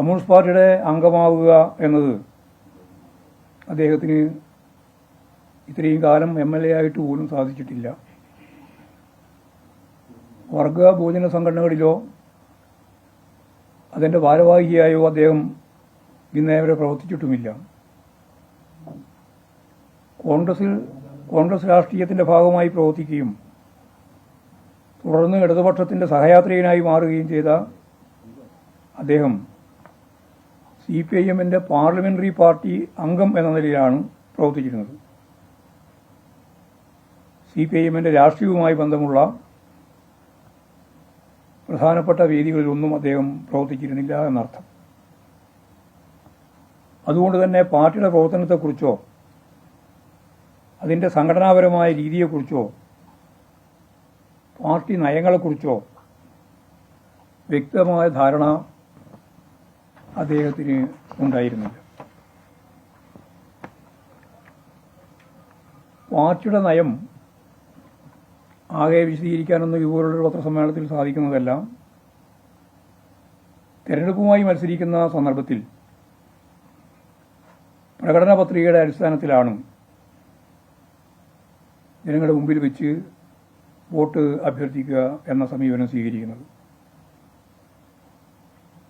Communist പാർട്ടിയുടെ അംഗമാവുക എന്നത് അദ്ദേഹത്തിന് ഇത്രയും കാലം എം എൽ എ ആയിട്ട് പോലും സാധിച്ചിട്ടില്ല. വർഗ ഭോജന സംഘടനകളിലോ അതിന്റെ ഭാരവാഹിയായോ അദ്ദേഹം ഇന്നേ വരെ പ്രവർത്തിച്ചിട്ടുമില്ല. കോൺഗ്രസിൽ കോൺഗ്രസ് രാഷ്ട്രീയത്തിന്റെ ഭാഗമായി പ്രവർത്തിക്കുകയും തുടർന്ന് ഇടതുപക്ഷത്തിന്റെ സഹയാത്രികനായി മാറുകയും ചെയ്ത അദ്ദേഹം സി പി ഐ എമ്മിന്റെ പാർലമെന്ററി പാർട്ടി അംഗം എന്ന നിലയിലാണ് പ്രവർത്തിച്ചിരുന്നത്. സി പി ഐ എമ്മിന്റെ രാഷ്ട്രീയവുമായി ബന്ധമുള്ള പ്രധാനപ്പെട്ട വേദികളിലൊന്നും അദ്ദേഹം പ്രവർത്തിച്ചിരുന്നില്ല എന്നർത്ഥം. അതുകൊണ്ട് തന്നെ പാർട്ടിയുടെ പ്രവർത്തനത്തെക്കുറിച്ചോ അതിന്റെ സംഘടനാപരമായ രീതിയെക്കുറിച്ചോ പാർട്ടി നയങ്ങളെക്കുറിച്ചോ വ്യക്തമായ ധാരണ അദ്ദേഹത്തിന് ഉണ്ടായിരുന്നില്ല. പാർട്ടിയുടെ നയം ആകെ വിശദീകരിക്കാനൊന്നും ഇതുപോലുള്ള പത്രസമ്മേളനത്തിൽ സാധിക്കുന്നതല്ല. തെരഞ്ഞെടുപ്പുമായി മത്സരിക്കുന്ന സന്ദർഭത്തിൽ പ്രകടന പത്രികയുടെ അടിസ്ഥാനത്തിലാണ് ജനങ്ങളുടെ മുമ്പിൽ വെച്ച് വോട്ട് അഭ്യർത്ഥിക്കുക എന്ന സമീപനം സ്വീകരിക്കുന്നത്.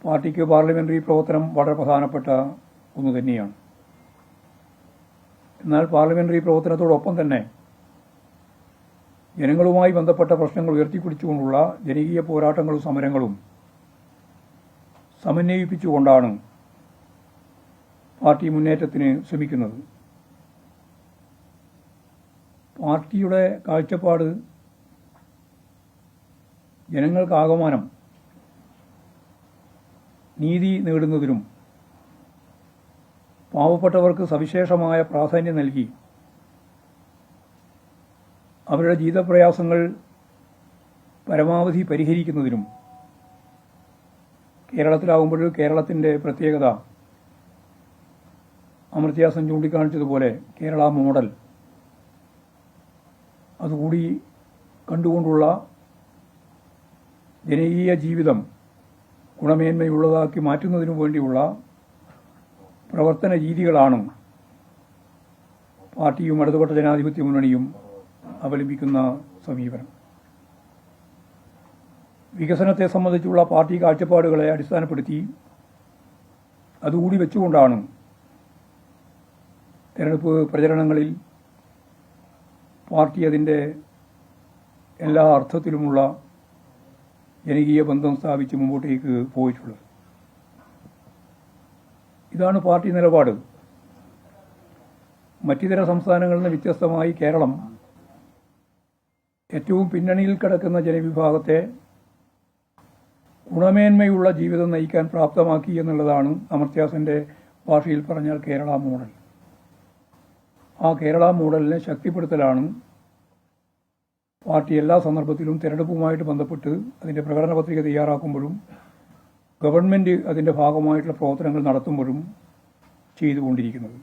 പാർട്ടിക്ക് പാർലമെന്ററി പ്രവർത്തനം വളരെ പ്രധാനപ്പെട്ട ഒന്ന് തന്നെയാണ്. എന്നാൽ പാർലമെന്ററി പ്രവർത്തനത്തോടൊപ്പം തന്നെ ജനങ്ങളുമായി ബന്ധപ്പെട്ട പ്രശ്നങ്ങൾ ഉയർത്തിപ്പിടിച്ചുകൊണ്ടുള്ള ജനകീയ പോരാട്ടങ്ങളും സമരങ്ങളും സമന്വയിപ്പിച്ചുകൊണ്ടാണ് പാർട്ടി മുന്നേറ്റത്തിന് ശ്രമിക്കുന്നത്. പാർട്ടിയുടെ കാഴ്ചപ്പാട് ജനങ്ങൾക്കാകമാനം നീതി നേടുന്നതിനും പാവപ്പെട്ടവർക്ക് സവിശേഷമായ പ്രാധാന്യം നൽകി അവരുടെ ജീവിതപ്രയാസങ്ങൾ പരമാവധി പരിഹരിക്കുന്നതിനും കേരളത്തിലാവുമ്പോൾ കേരളത്തിന്റെ പ്രത്യേകത അമൃത്യാസൻ ചൂണ്ടിക്കാണിച്ചതുപോലെ കേരള മോഡൽ. അതുകൂടി കണ്ടുകൊണ്ടുള്ള ജനകീയ ജീവിതം ഗുണമേന്മയുള്ളതാക്കി മാറ്റുന്നതിനു വേണ്ടിയുള്ള പ്രവർത്തന രീതികളാണ് പാർട്ടിയും ഇടതുപക്ഷ ജനാധിപത്യ മുന്നണിയും അവലംബിക്കുന്ന സമീപനം. വികസനത്തെ സംബന്ധിച്ചുള്ള പാർട്ടി കാഴ്ചപ്പാടുകളെ അടിസ്ഥാനപ്പെടുത്തി അതുകൂടി വെച്ചുകൊണ്ടാണ് തെരഞ്ഞെടുപ്പ് പ്രചരണങ്ങളിൽ പാർട്ടി അതിന്റെ എല്ലാ അർത്ഥത്തിലുമുള്ള ജനകീയ ബന്ധം സ്ഥാപിച്ച് മുമ്പോട്ടേക്ക് പോയിട്ടുള്ളത്. ഇതാണ് പാർട്ടി നിലപാട്. മറ്റിതര സംസ്ഥാനങ്ങളിൽ നിന്ന് വ്യത്യസ്തമായി കേരളം ഏറ്റവും പിന്നണിയിൽ കിടക്കുന്ന ജനവിഭാഗത്തെ ഗുണമേന്മയുള്ള ജീവിതം നയിക്കാൻ പ്രാപ്തമാക്കി എന്നുള്ളതാണ് അമർത്യാസന്റെ ഭാഷയിൽ പറഞ്ഞാൽ കേരള മോഡൽ. ആ കേരള മോഡലിനെ ശക്തിപ്പെടുത്തലാണ് പാർട്ടി എല്ലാ സന്ദർഭത്തിലും തെരഞ്ഞെടുപ്പുമായിട്ട് ബന്ധപ്പെട്ട് അതിന്റെ പ്രകടന പത്രിക തയ്യാറാക്കുമ്പോഴും ഗവൺമെന്റ് അതിന്റെ ഭാഗമായിട്ടുള്ള പ്രവർത്തനങ്ങൾ നടത്തുമ്പോഴും ചെയ്തുകൊണ്ടിരിക്കുന്നത്.